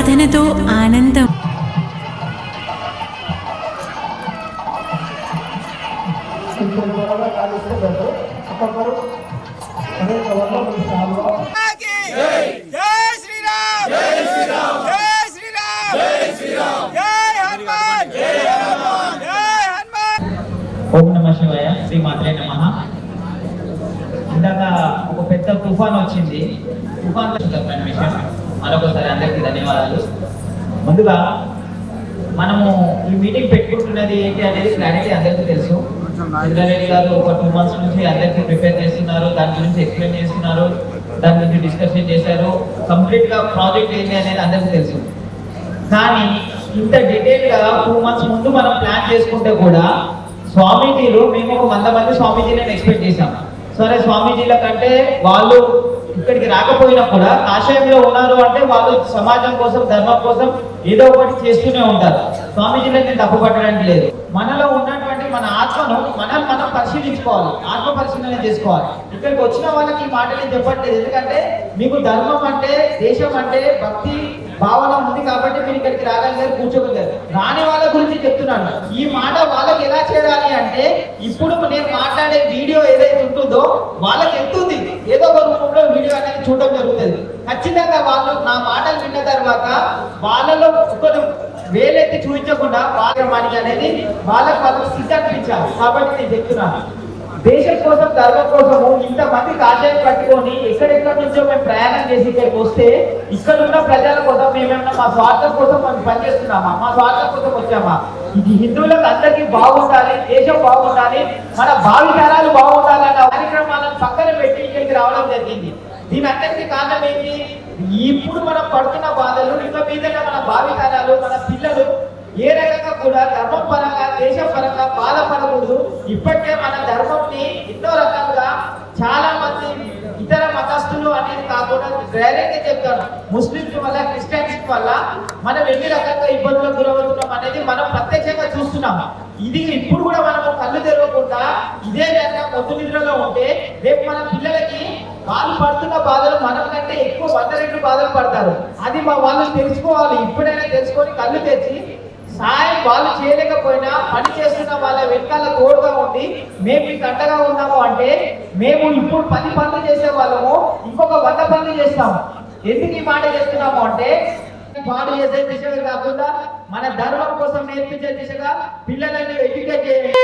సాధనతో ఆనందం. ఓం నమ శ్రీ మాత్రే నమ. ఇందాక ఒక పెద్ద తుఫాన్ వచ్చింది. తుఫాన్ విషయం. మరొకసారి అందరికీ ధన్యవాదాలు. ముందుగా మనము ఈ మీటింగ్ పెట్టుకుంటున్నది ఏంటి అనేది క్లారిటీ అందరికీ తెలుసు. ఇంద్రారెడ్డి గారు ఒక టూ మంత్స్ నుంచి అందరికీ ప్రిపేర్ చేస్తున్నారు దాని గురించి ఎక్స్ప్లెయిన్ చేస్తున్నారు దాని గురించి డిస్కషన్ చేశారు. కంప్లీట్గా ప్రాజెక్ట్ ఏంటి అనేది అందరికీ తెలుసు. కానీ ఇంత డీటెయిల్గా టూ మంత్స్ ముందు మనం ప్లాన్ చేసుకుంటే కూడా స్వామీజీలు మేము ఒక వంద మంది స్వామీజీలను ఎక్స్పెక్ట్ చేశాం. సరే స్వామీజీల కంటే వాళ్ళు ఇక్కడికి రాకపోయినా కూడా కాషాయంలో ఉన్నారు అంటే వాళ్ళు సమాజం కోసం ధర్మం కోసం ఏదో ఒకటి చేస్తూనే ఉంటారు. స్వామీజీలని తప్పు పట్టడానికి లేదు. మనలో ఉన్నటువంటి మన ఆత్మను మనం మనం పరిశీలించుకోవాలి. ఆత్మ పరిశీలన చేసుకోవాలి. ఇక్కడికి వచ్చిన వాళ్ళకి ఈ మాటలు చెప్పట్లేదు. ఎందుకంటే మీకు ధర్మం అంటే దేశం అంటే భక్తి భావన ఉంది కాబట్టి మీరు ఇక్కడికి రాగలిగారు కూర్చోగలిగారు. రాని వాళ్ళ గురించి చెప్తున్నాను. ఈ మాట వాళ్ళకి ఎలా చేయాలి అంటే ఇప్పుడు మాట్లాడే వీడియో ఏదైతే ఉంటుందో వాళ్ళకి ఎత్తుంది. ఏదో ఒక రూపంలో వీడియో అనేది చూడడం జరుగుతుంది. ఖచ్చితంగా వాళ్ళు నా మాటలు విన్న తర్వాత వాళ్ళలో ఒకరు వేలెత్తి చూపించకుండా కార్యక్రమానికి అనేది వాళ్ళకి వాళ్ళు స్థితి కాబట్టి నేను చెప్తున్నాను. దేశం కోసం ధర్మం కోసము ఇంతమంది కాషాయం కట్టుకొని ఎక్కడెక్కడ నుంచో మేము ప్రయాణం చేసి ఇక్కడికి వస్తే ఇక్కడ ఉన్న ప్రజల కోసం మేమేమన్నా మా స్వార్థం కోసం మేము పనిచేస్తున్నామా? మా స్వార్థం కోసం వచ్చామా? ఇది హిందువులకు అందరికీ బాగుండాలి దేశం బాగుండాలి మన భావితరాలు బాగుండాలి అన్న కార్యక్రమాలను పక్కన పెట్టి ఇక్కడికి రావడం జరిగింది. దీని అందరికీ కారణం ఏంటి? ఇప్పుడు మనం పడుతున్న బాధలు ఇంకా మీదట మన భావితరాలు మన పిల్లలు ఏ రకంగా కూడా ధర్మం పరంగా దేశం పరంగా బాధపడకూడదు. ఇప్పటికే మన ధర్మంని ఎన్నో రకంగా చాలా మంది ఇతర మతస్థులు అనేది కాకుండా డైరెక్ట్గా చెప్తాను ముస్లింస్ వల్ల క్రిస్టియన్స్ వల్ల మనం ఎన్ని రకంగా ఇబ్బందులకు గురవుతున్నాం అనేది మనం ప్రత్యక్షంగా చూస్తున్నాం. ఇది ఇప్పుడు కూడా మనం కళ్ళు తెరవకుండా ఇదే విధంగా పొద్దు నిద్రలో ఉంటే రేపు మన పిల్లలకి వాళ్ళు పడుతున్న బాధలు మనం కంటే ఎక్కువ వంద రెండు బాధలు పడతారు. అది మా వాళ్ళు తెలుసుకోవాలి. ఇప్పుడైనా తెలుసుకొని కళ్ళు తెచ్చి సాయం వాళ్ళు చేయలేకపోయినా పని చేస్తున్న వాళ్ళ వెనకాల తోడుగా ఉండి మేము మీకు అండగా ఉన్నాము అంటే మేము ఇప్పుడు పది పనులు చేసే వాళ్ళము ఇంకొక వంద పనులు చేస్తాము. ఎందుకు ఈ మాట చేస్తున్నాము అంటే పాడు చేసే దిశగా కాకుండా మన ధర్మం కోసం నేర్పించే దిశగా పిల్లలని ఎడ్యుకేట్ చేయాలి